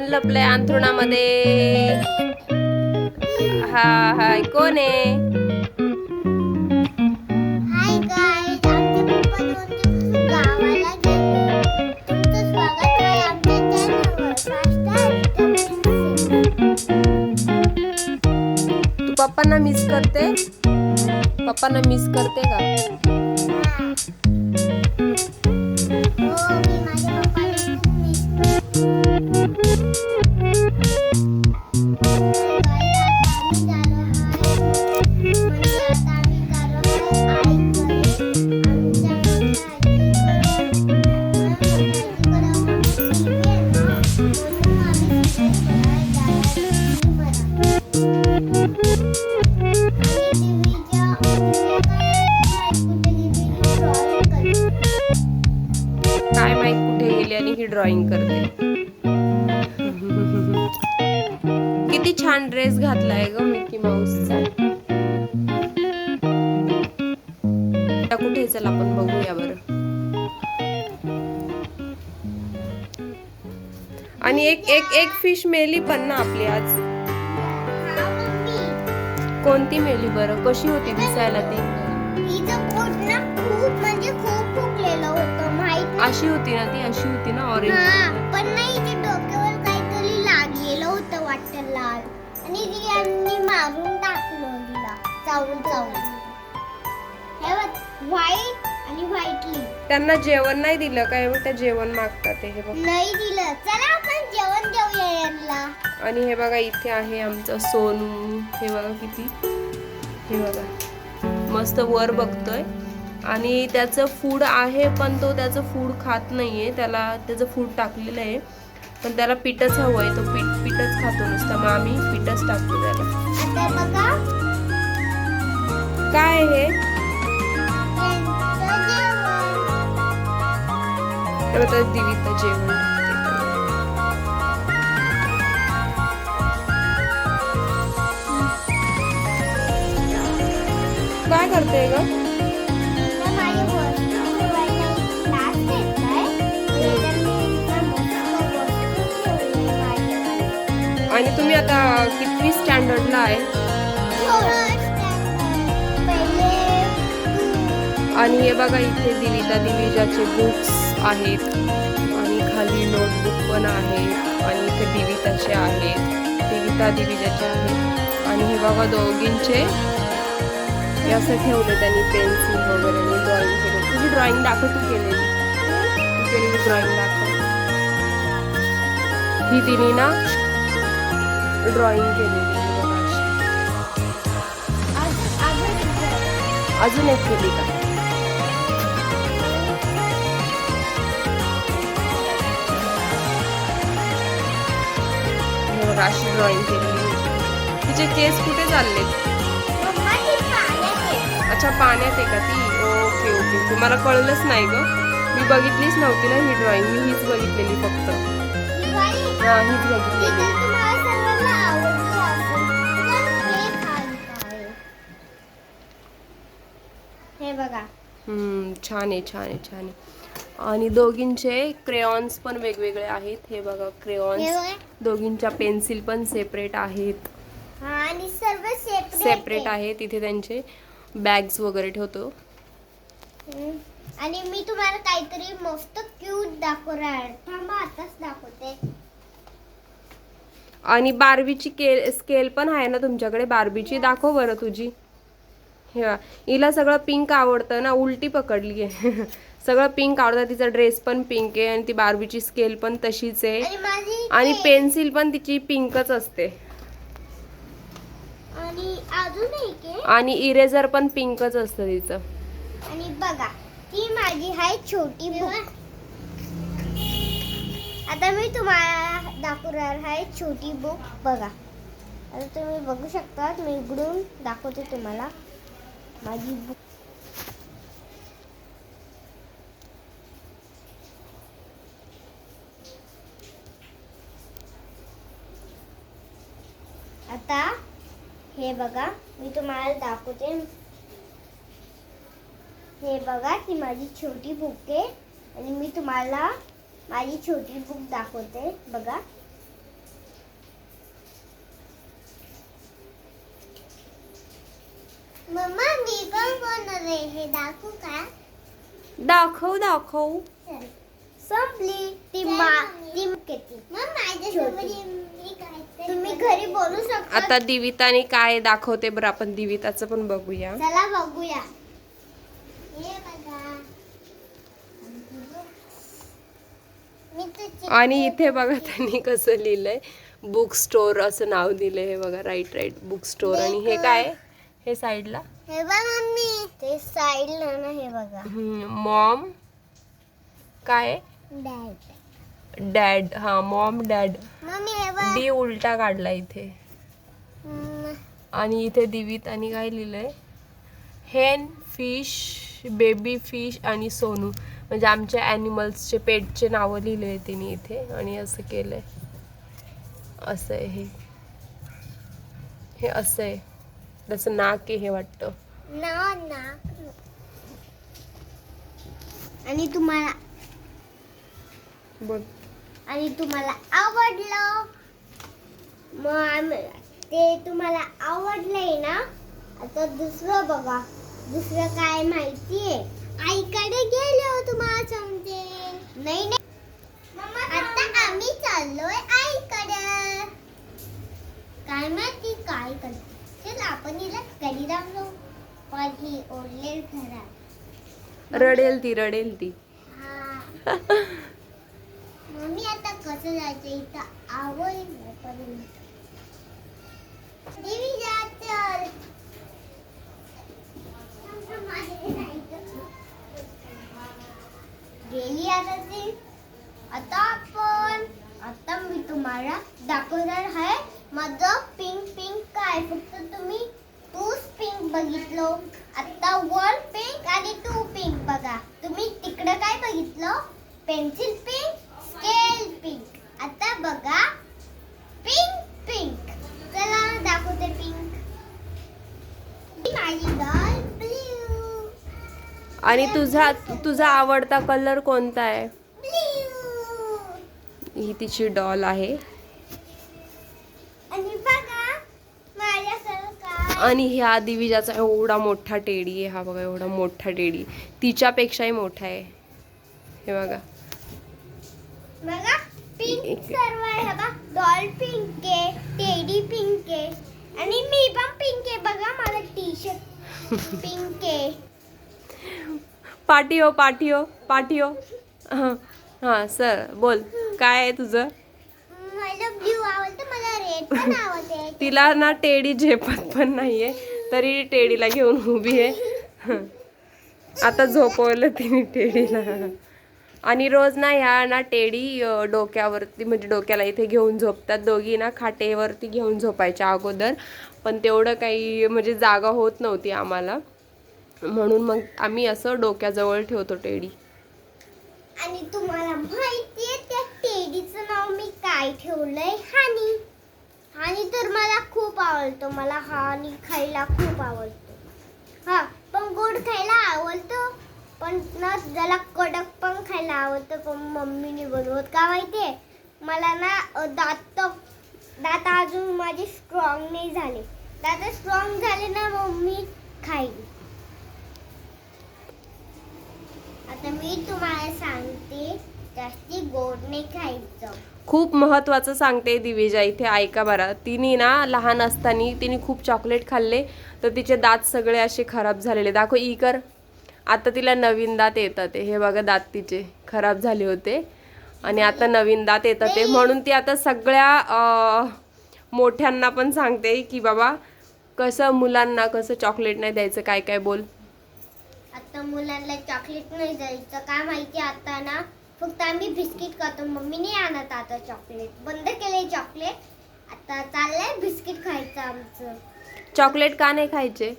कोण लपलंय अंथरुणामध्ये. हा हाय कोण आहे? पप्पांना मिस करते. पप्पांना मिस करते का? काय माहीत कुठे गेली आणि ही ड्रॉइंग करते. किती छान ड्रेस घातलाय ग मिकी माऊसचा कुठे चल आपण बघूया बरं. आणि एक एक एक फिश मेली पण ना आपली आज. कोणती मेली बरं? कशी होती दिसायला ती? अशी होती ना ती अशी होती ना हा ऑरेंज पण नाही ते डोक्यावर काहीतरी लागलेलं होतं वाटतं लाल. आणि ती यांनी मारून टाकलं तिला चावून चावून. व्हाईट आणि व्हाईटली त्यांना जेवण नाही दिलं काय मग त्या जेवण मागतात ते हे बघ. नाही दिलं. चला आपण जेवण देऊया यांना. आणि हे बघा इथे आहे आमचं सोनू. हे बघा किती. हे बघा. मस्त वर बघतोय. आणि त्याचं फूड आहे पण तो त्याचं फूड खात नाहीये. त्याला त्याचं फूड टाकलेलं आहे. पण त्याला पीठच हवं आहे तो पीठ पीठच खातो नुसतं. मग आम्ही पीठच टाकतो त्याला. काय आहे हे? तर दिवीचं जेवण. काय करते ग? आणि तुम्ही आता कितवी स्टँडर्डला आहे? आणि हे बघा इथे दिविता दिविजाचे बुक्स आहेत. आणि खाली नोटबुक पण आहे. आणि इथे दिविताचे आहेत. दिविता दिविजाचे आहेत. आणि हे बघा दोघींचे. हे असं ठेवले त्यांनी पेन्सिल वगैरे. आणि ड्रॉइंग केले तुझी ड्रॉइंग दाखव तू केलेली. तू केलेली ड्रॉइंग दाखव. ही तिने ना? ड्रॉइंग केलेली अशी. अजून एक केली का? हे अशी ड्रॉइंग केलेली आहे. तिचे केस कुठे चालले अच्छा पाण्यात आहे का ती? ओके ओके तुम्हाला कळलंच नाही ग. मी बघितलीच नव्हती ना ही ड्रॉइंग मी हीच बघितलेली फक्त. हा हीच बघितलेली. बघा. हम्म, छान आहे छान आहे छान आहे. आणि दोघींचे क्रेयॉन्स पण वेगवेगळे आहेत. हे बघा हे क्रेयॉन्स बघा. दोघींच्या पेन्सिल पण सेपरेट आहेत. हा आणि सर्व सेपरेट सेपरेट आहे तिथे त्यांचे बॅग्स वगैरे ठेवतो. आणि मी तुम्हाला काहीतरी मस्त क्यूट दाखवणार. थांबा आताच दाखवते. आणि बार्बीची के स्केल पण आहे ना तुमच्याकडे? बार्बीची दाखव बरं तुझी. हे. हिला सगळं पिंक आवडतं ना उलटी पकडली आहे. सगळं पिंक आवडतं. तिचा ड्रेस पण पिंक आहे आणि ती बार्बीची स्केल पण तशीच आहे. आणि पेन्सिल पण तिची पिंकच असते. आणि अजून एक आहे. आणि इरेझर पण पिंकच असतं तिचं. आणि बघा ती माझी आहे छोटी बुक आता मी तुम्हाला दाखवणार आहे छोटी बुक बघा. आता तुम्ही बघू शकता मी उघडून दाखवते तुम्हाला. माझी बुक आता हे बघा मी तुम्हाला दाखवते. हे बघा ही माझी छोटी बुक आहे. आणि मी तुम्हाला माझी छोटी बुक दाखवते. बघा मम्मा मी पण बनवणार आहे हे दाखवू का? दाखव दाखव. संपली. ती मा ती किती तुम्ही घरी बनवू शकता? आता दिविताने काय दाखवते बरं आपण? दिविताचं पण बघूया. चला बघूया. हे बघा. मी तुझी आणि इथे बघा त्यांनी कसं लिहिलंय. बुक स्टोर असं नाव दिलंय. हे बघा राईट राईट बुक स्टोर आणि हे काय? आहे? हे साईडला हे बघा मम्मी ते साईडला ना हे बघा. मॉम काय? डॅड डॅड हा मॉम डॅड मम्मी हे बघ. डी उलटा काढला इथे. हम्म, आणि इथे दिवीत आणि काय लिहिलंय? हेन फिश बेबी फिश आणि सोनू. म्हणजे आमच्या ॲनिमल्सचे पेटचे नावं लिहिले तिने इथे आणि असं केलंय. असं आहे हे. हे असं आहे. त्याचं नाक आहे हे वाटतं. ना ना. आणि तुम्हाला बघ. आणि तुम्हाला आवडलं. मग आम्ही ते तुम्हाला आवडलंय ना? आता दुसरं बघा. दुसरं काय माहितीये? आईकडे गेलो तुम्हाला समजेल नाही नाही. आता आम्ही चाललोय आईकडे. काय माहिती काय करते? चल आपण हिला कधी दाखवू पण ही ओरलेल घरात रडेल ती रडेल ती. हा. मम्मी आता कसं जायचं? इथं आवड देवी जा चल. गेली आता ती. आता आपण आता मी तुम्हाला दाखवणार आहे. माझं पिंक पिंक काय? फक्त तुम्ही तूच पिंक बघितलो. आता वर पिंक आणि टू पिंक बघा. तुम्ही तिकडं काय बघितलं? पेन्सिल पिंक स्केल पिंक आता बघा. पिंक पिंक चला दाखवते पिंक माझी डॉल ब्ल्यू आणि तुझा तुझा आवडता कलर कोणता आहे? ही तिची डॉल आहे. आणि ह्या दिविजाचा एवढा मोठा टेडी आहे हा बघा एवढा मोठा टेडी. तिच्यापेक्षाही मोठा आहे. हे बघा. बघा पिंक सर्व आहे. बघा डॉल पिंक आहे टेडी पिंक आहे. आणि मी पण पिंक आहे. बघा मला टी शर्ट पिंक आहे. पाठी हो पाठी हो पाठी हो हां हां सर बोल. काय आहे तुझं? तिला ना टेडी झेपत पण नाहीये तरी टेडीला घेऊन उभी आहे. आता झोपवलं तिने टेडीला. आणि रोज ना ह्या ना टेडी डोक्यावरती म्हणजे डोक्याला इथे घेऊन झोपतात. दोघी ना खाटेवरती घेऊन झोपायच्या अगोदर. पण तेवढं काही म्हणजे जागा होत नव्हती आम्हाला. म्हणून मग आम्ही असं डोक्याजवळ ठेवतो टेडी. आणि तुम्हाला माहितीये त्या टेडीचं नाव मी काय ठेवलंय? हानी. हानी तर मला खूप आवडतो. मला हानी खायला खूप आवडतो. हा पण गोड खायला आवडतो. पण ना त्याला कडक पण खायला आवडतं. पण मम्मीने बनवत का माहितीये? मला ना दात दात अजून माझे स्ट्रॉंग नाही झाले. दात स्ट्रॉंग झाले ना मम्मी खाईल आता मी तुम्हाला सांगते जास्ती गोड नाही खायचं. खूप महत्त्वाचं सांगते दिवेजा इथे ऐका बरा. तिने ना लहान असताना तिने खूप चॉकलेट खाल्ले तर तिचे दात सगळे असे खराब झालेले. दाखव ई कर. आता तिला नवीन दात येतात ते हे बघा दात तिचे खराब झाले होते. आणि आता नवीन दात येतात ते. म्हणून ती आता सगळ्या मोठ्यांना पण सांगते की बाबा कसं मुलांना कसं चॉकलेट नाही द्यायचं काय काय बोल. आता मुलांना चॉकलेट नाही द्यायचं. काय माहिती आता ना? फक्त आम्ही बिस्किट खातो. मम्मी नाही आणत आता चॉकलेट बंद केले चॉकलेट आता चाललंय बिस्किट खायचं आमचं. चॉकलेट का नाही खायचे?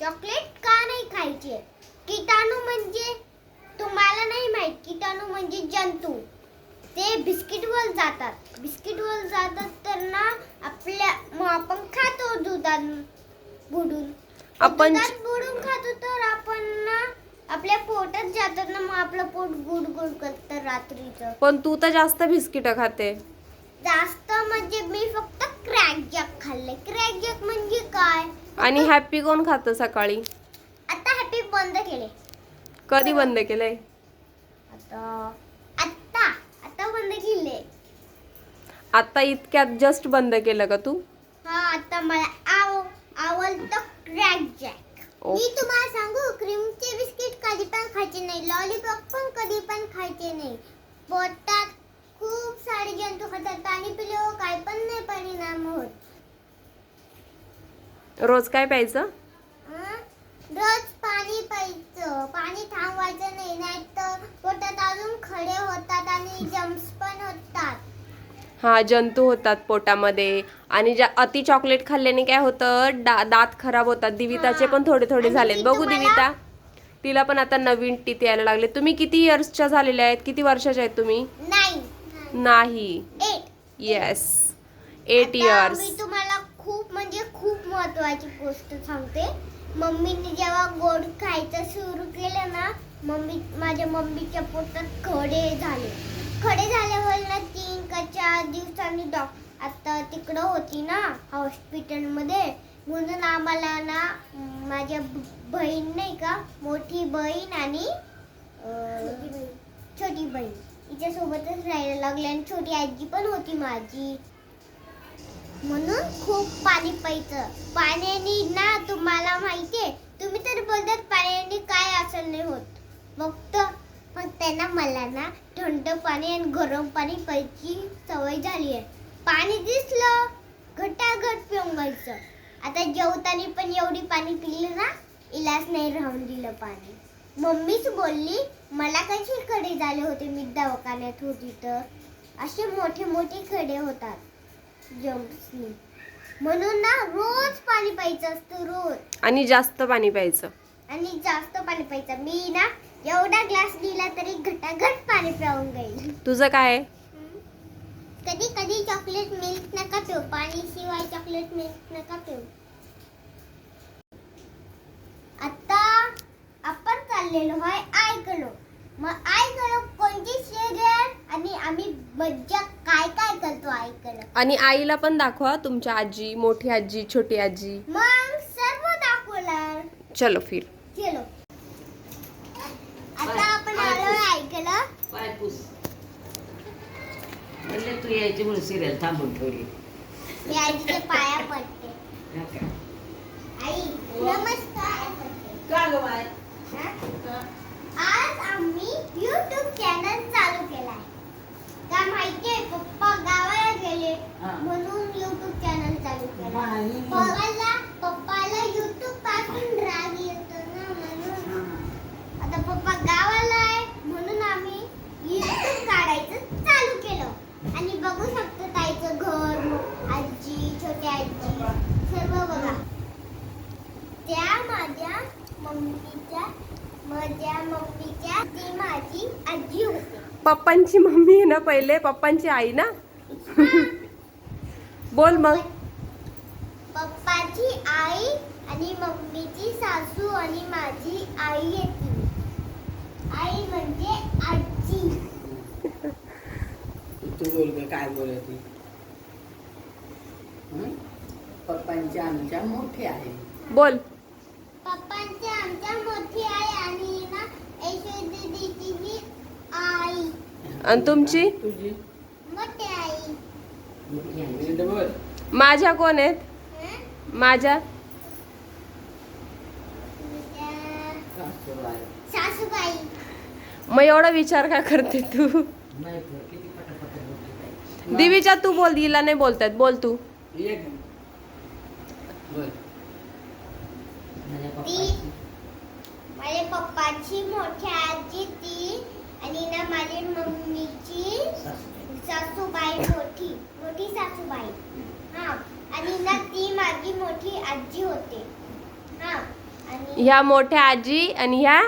चॉकलेट का नाही खायचे? किटाणू म्हणजे तुम्हाला नाही माहीत. किटाणू म्हणजे जंतू. ते बिस्किटवर जातात. बिस्किटवर जातात तर ना आपल्या मग आपण खातो दुधात बुडून. आपण- बुडून खातो तर आपण ना आपल्या पोटात जातात ना मग आपलं पोट गुड गुड करतं रात्रीचं. पण तू तर जास्त बिस्किट खाते. जास्त म्हणजे मी फक्त क्रॅक जॅक खाल्ले क्रॅक जॅक म्हणजे काय? आणि हॅपी कोण खातं सकाळी? आता हॅपी बंद केले कधी बंद केलंय? आता आता आता बंद केले आता इतक्यात जस्ट बंद केलं का तू? हा आता मला आव आवडतं क्रॅक जॅक ओ. मी तुम्हाला सांगू क्रीमचे बिस्किट कधी पण खायचे नाही. लॉलीपॉप पण कधी पण खायचे नाही. पोटात खूप सारे जंतू खातात. पाणी पिल्यावर काय पण नाही परिणाम होत. रोज काय प्यायचं? रोज पाणी प्यायचं. पाणी थांबवायचं नाही. नाहीतर पोटात अजून खडे होतात आणि जम्स पण होतात. हा जंतू होतात पोटामध्ये. आणि ज्या अति चॉकलेट खाल्ल्याने काय होतं डा दात खराब होतात. दिविताचे पण थोडे थोडे झालेत. मी बघू दिविता. तिला पण आता नवीन टीथ यायला लागले. तुम्ही किती इयर्सच्या झालेल्या आहेत? किती वर्षाच्या आहेत तुम्ही? नाही. येस एट इयर्स तुम्हाला खूप म्हणजे खूप महत्वाची गोष्ट सांगते. मम्मीने जेव्हा गोड खायचं सुरू केलं ना मम्मी माझ्या मम्मीच्या पोटात खडे झाले. खडे झाल्यावर ना तीन का चार दिवसांनी डॉक आता तिकडं होती ना हॉस्पिटलमध्ये. म्हणून आम्हाला ना माझ्या बहीण नाही का मोठी बहीण आणि छोटी बहीण. हिच्यासोबतच राहायला लागले आणि छोटी आजी पण होती माझी. म्हणून खूप पाणी प्यायचं. पाण्याने ना तुम्हाला माहिती आहे तुम्ही तर बोलतात पाण्याने काय असं नाही होत. फक्त फक्त ना मला ना थंड पाणी आणि गरम पाणी प्यायची सवय झाली आहे. पाणी दिसलं घटाघट पिऊन घ्यायचं. आता जेवताना पण एवढी पाणी पिलं ना इलाज नाही राहून दिलं पाणी. मम्मीच बोलली मला कशी खडे झाले होते मी दवाखान्यात होती तर. असे मोठे मोठे खडे होतात. जम्सनी म्हणून ना रोज पाणी प्यायचं असतं रोज. आणि जास्त पाणी प्यायचं. आणि जास्त पाणी प्यायचं. मी ना एवढा ग्लास दिला तरी घटाघट पाणी पिऊन जाईल. तुझं काय? आहे? कधी कधी चॉकलेट मिल्क नका पिऊ पाणी शिवाय चॉकलेट मिल्क नका पिऊ. आता आपण चाललेलो आहे ऐकलो मग ऐकलो कोणती सिरियल आणि आम्ही मज्जा काय काय करतो ऐकलं आणि आईला पण दाखवा तुमच्या आजी मोठी आजी छोटी आजी. मग सर्व दाखवलं चलो फिर चलो आता आपण आलो ऐकलं पाय पुस म्हणले तू यायची म्हणून सिरियल थांबून ठेवली मी आजीच्या पाया पडते हा का? आई नमस्कार पडते का गं बाय? हा? आज आम्ही युट्यूब चॅनल चालू केलाय का माहितीये पप्पा गावाला गेले हा. म्हणून युट्यूब चॅनल चालू केला नाही. पप्पाला पप्पाला युट्यूबपासून राग येतो ना म्हणून हा. आता पप्पा गावाला आहे म्हणून आम्ही युट्यूब काढायचं चालू केलं आणि बघू शकतो ताईचं घर सर्व बघा. त्या माझ्या मम्मीच्या माझ्या मम्मीच्या ती माझी आजी होती. पप्पांची मम्मी आहे ना पहिले? पप्पांची आई ना? बोल मग. पप्पाची आई आणि मम्मीची सासू आणि माझी आई येते. आई म्हणजे आजी. तू बोल काय बोलत? पप्पांची आमच्या मोठी आहे. बोल. पप्पांची आमच्या मोठी आई आणि ना यशोदीची ही आई. आणि तुमची? तुझी? मोठी आई. मोठी आहे. माझ्या कोण आहेत? हं? माझ्या? तुझ्या सासू आहे. सासूबाई. मग एवढा विचार का करते तू? नाही तर किती पटापट बोलते काय. दिवीच्या तू बोल हिला नाही बोलतायत. बोल तू. एक माझ्या ती पप्पाची. माझ्या पप्पाची मोठी आजी ती आणि ना माझी मम्मीची सासू. सासूबाई मोठी मोठी सासूबाई. हा. आणि ना ती माझी मोठी आजी होते. हा. आणि ह्या मोठ्या आजी आणि ह्या?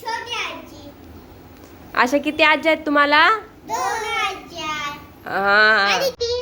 छोटी आजी. अशा किती आजी आहेत तुम्हाला? दोन आजी आहेत. हा. आणि ती